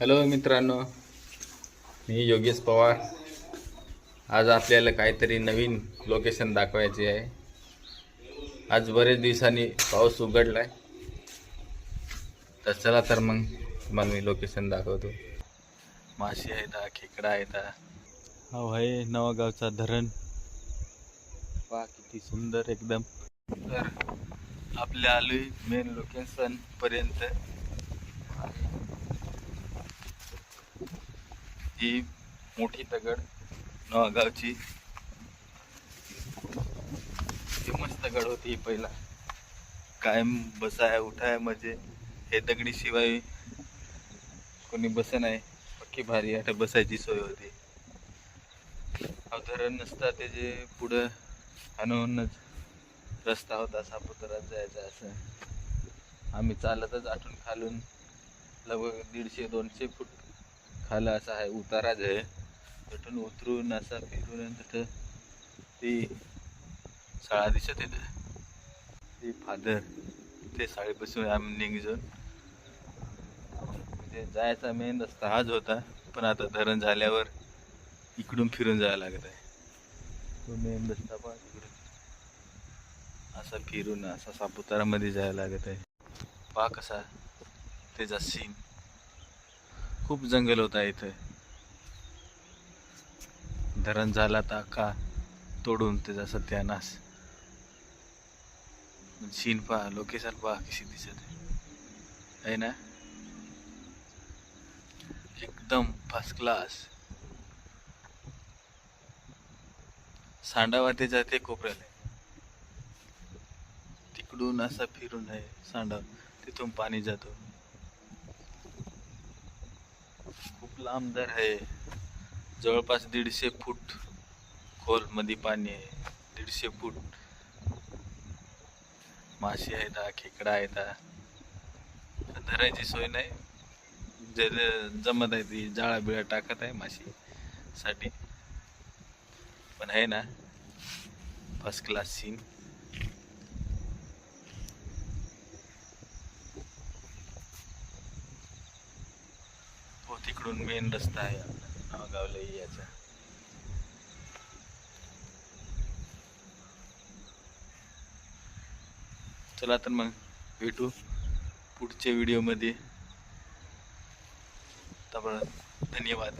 Hello मित्रांनो. मी योगेश पवार. आज आपल्याला काहीतरी नवीन लोकेशन दाखवायचे आहे. आज बरेच दिवसांनी पाऊस उघडला आहे तर चला तर मग तुम्हाला मी लोकेशन दाखवतो. माशी आहेत दा खेकडा आहेत हा. हो, हा आहे. नवागावचा धरण. वा किती सुंदर एकदम. तर आपल्या आलोय मेन लोकेशनपर्यंत ही मोठी दगड नवागावची फेमस दगड होती ही पहिला. कायम बसाय उठाय म्हणजे हे दगडी शिवाय कोणी बस नाही. पक्की भारी आता बसायची सोय होती. हा धरण नसता त्याचे पुढं हनुनच रस्ता होता सापुतारात जायचा असं. आम्ही चालतच आठून खालून लगभग दीडशे दोनशे फूट खाला असा आहे उताराच आहे. तिथून उतरून असा फिरून तिथं ती शाळा दिसत येते ती फादर ते शाळेपासून आम्ही निघजून म्हणजे जायचा मेन रस्ता हाच होता पण आता धरण झाल्यावर इकडून फिरून जायला लागत आहे. तो मेन रस्ता पण फिरून असा फिरून असा सापुतारामध्ये जायला लागत आहे. पा कसा त्याचा सीन खूप जंगल होता इथं. धरण झाला तर अख्खा तोडून त्याचा सत्यानाश. सीन पहा लोकेशन पहा कशी दिसत आहे. ना? एकदम फर्स्ट क्लास सांडावाते जाते कोपऱ्याला. तिकडून असा फिरून आहे सांडा तिथून पाणी जातो. खूप लांब दर आहे. जवळपास दीडशे फूट खोलमध्ये पाणी आहे. दीडशे फूट मासे आहेत खेकडा आहेत धरायची सोय नाही. जे जमत आहे ती जाळा बिळा टाकत आहे माशीसाठी. पण आहे ना फर्स्ट क्लास सीन तिकडून मेन रस्ता आहे. आपला नावगावला यायचा चला तर मग भेटू पुढच्या व्हिडिओमध्ये धन्यवाद.